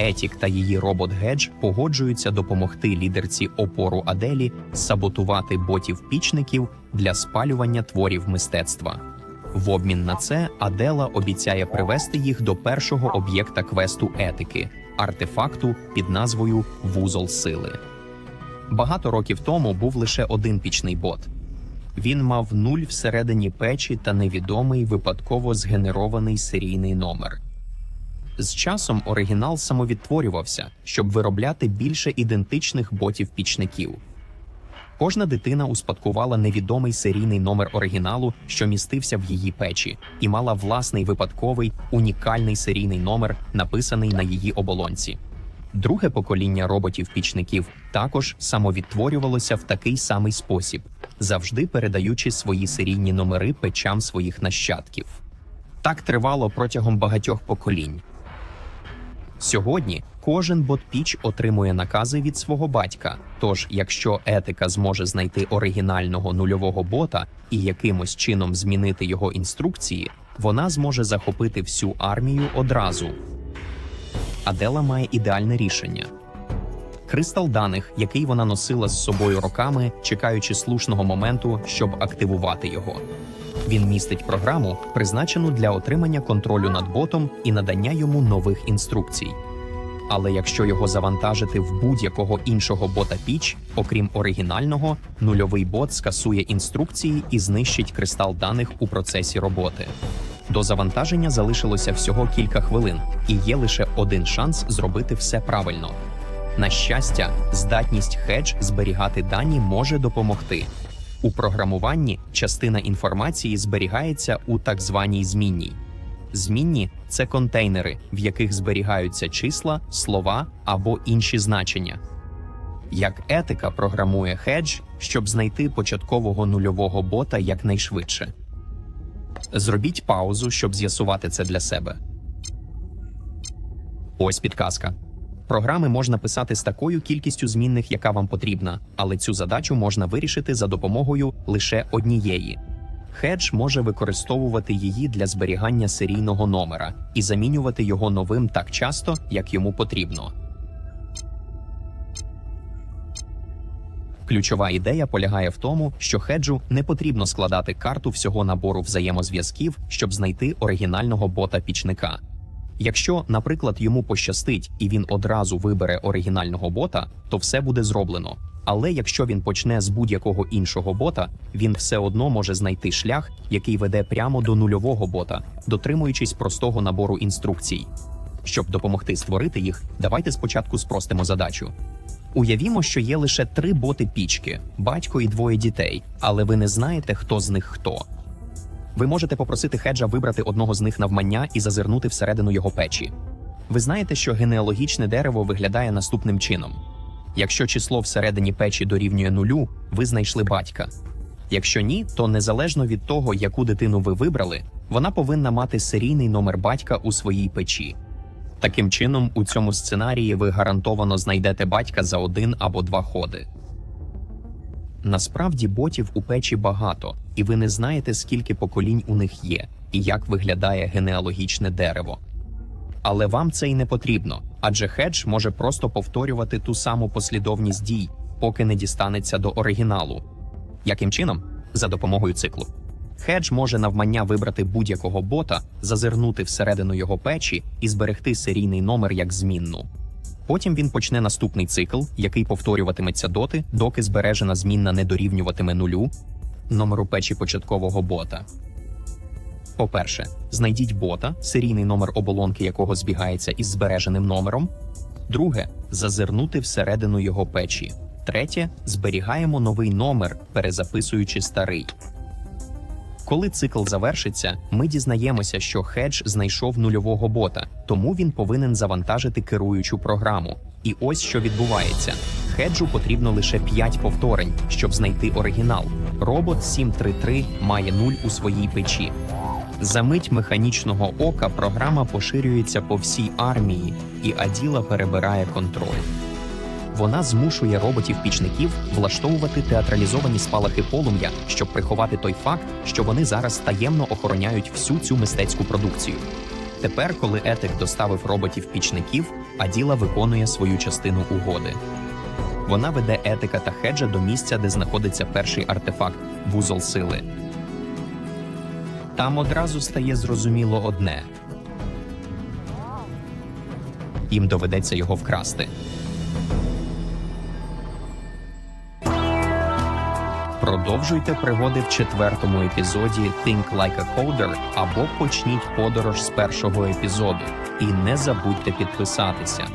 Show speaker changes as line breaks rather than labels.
Етік та її робот Гедж погоджуються допомогти лідерці опору Аделі саботувати ботів-пічників для спалювання творів мистецтва. В обмін на це Адела обіцяє привести їх до першого об'єкта квесту етики артефакту під назвою Вузол сили. Багато років тому був лише один пічний бот. Він мав нуль всередині печі та невідомий випадково згенерований серійний номер. З часом оригінал самовідтворювався, щоб виробляти більше ідентичних ботів-пічників. Кожна дитина успадкувала невідомий серійний номер оригіналу, що містився в її печі, і мала власний випадковий унікальний серійний номер, написаний на її оболонці. Друге покоління роботів-пічників також самовідтворювалося в такий самий спосіб, завжди передаючи свої серійні номери печам своїх нащадків. Так тривало протягом багатьох поколінь. Сьогодні кожен бот-піч отримує накази від свого батька. Тож, якщо етика зможе знайти оригінального нульового бота і якимось чином змінити його інструкції, вона зможе захопити всю армію одразу. Адела має ідеальне рішення. Кристал даних, який вона носила з собою роками, чекаючи слушного моменту, щоб активувати його. Він містить програму, призначену для отримання контролю над ботом і надання йому нових інструкцій. Але якщо його завантажити в будь-якого іншого бота піч, окрім оригінального, нульовий бот скасує інструкції і знищить кристал даних у процесі роботи. До завантаження залишилося всього кілька хвилин, і є лише один шанс зробити все правильно. На щастя, здатність Hedge зберігати дані може допомогти. У програмуванні частина інформації зберігається у так званій змінній. Змінні це контейнери, в яких зберігаються числа, слова або інші значення. Як етика програмує Hedge, щоб знайти початкового нульового бота якнайшвидше. Зробіть паузу, щоб з'ясувати це для себе. Ось підказка. Програми можна писати з такою кількістю змінних, яка вам потрібна, але цю задачу можна вирішити за допомогою лише однієї. Хедж може використовувати її для зберігання серійного номера і замінювати його новим так часто, як йому потрібно. Ключова ідея полягає в тому, що хеджу не потрібно складати карту всього набору взаємозв'язків, щоб знайти оригінального бота пічника. Якщо, наприклад, йому пощастить і він одразу вибере оригінального бота, то все буде зроблено. Але якщо він почне з будь-якого іншого бота, він все одно може знайти шлях, який веде прямо до нульового бота, дотримуючись простого набору інструкцій. Щоб допомогти створити їх, давайте спочатку спростимо задачу. Уявімо, що є лише три боти пічки, батько і двоє дітей, але ви не знаєте, хто з них хто. Ви можете попросити Хеджа вибрати одного з них навмання і зазирнути всередину його печі. Ви знаєте, що генеалогічне дерево виглядає наступним чином: якщо число всередині печі дорівнює нулю, ви знайшли батька. Якщо ні, то незалежно від того, яку дитину ви вибрали, вона повинна мати серійний номер батька у своїй печі. Таким чином, у цьому сценарії ви гарантовано знайдете батька за один або два ходи. Насправді ботів у печі багато, і ви не знаєте, скільки поколінь у них є, і як виглядає генеалогічне дерево. Але вам це й не потрібно, адже хедж може просто повторювати ту саму послідовність дій, поки не дістанеться до оригіналу. Яким чином? За допомогою циклу. Хедж може навмання вибрати будь-якого бота, зазирнути всередину його печі і зберегти серійний номер як змінну. Потім він почне наступний цикл, який повторюватиметься доти, доки збережена змінна не дорівнюватиме нулю номеру печі початкового бота. По-перше, знайдіть бота, серійний номер оболонки якого збігається із збереженим номером. Друге зазирнути всередину його печі. Третє зберігаємо новий номер, перезаписуючи старий. Коли цикл завершиться, ми дізнаємося, що хедж знайшов нульового бота, тому він повинен завантажити керуючу програму. І ось що відбувається: хеджу потрібно лише 5 повторень, щоб знайти оригінал. Робот 733 має нуль у своїй печі. За мить механічного ока програма поширюється по всій армії, і Аділа перебирає контроль. Вона змушує роботів-пічників влаштовувати театралізовані спалахи полум'я, щоб приховати той факт, що вони зараз таємно охороняють всю цю мистецьку продукцію. Тепер, коли етик доставив роботів-пічників, Аділа виконує свою частину угоди. Вона веде етика та хеджа до місця, де знаходиться перший артефакт вузол сили. Там одразу стає зрозуміло одне: їм доведеться його вкрасти. Продовжуйте пригоди в четвертому епізоді Think Like a Coder або почніть подорож з першого епізоду. І не забудьте підписатися.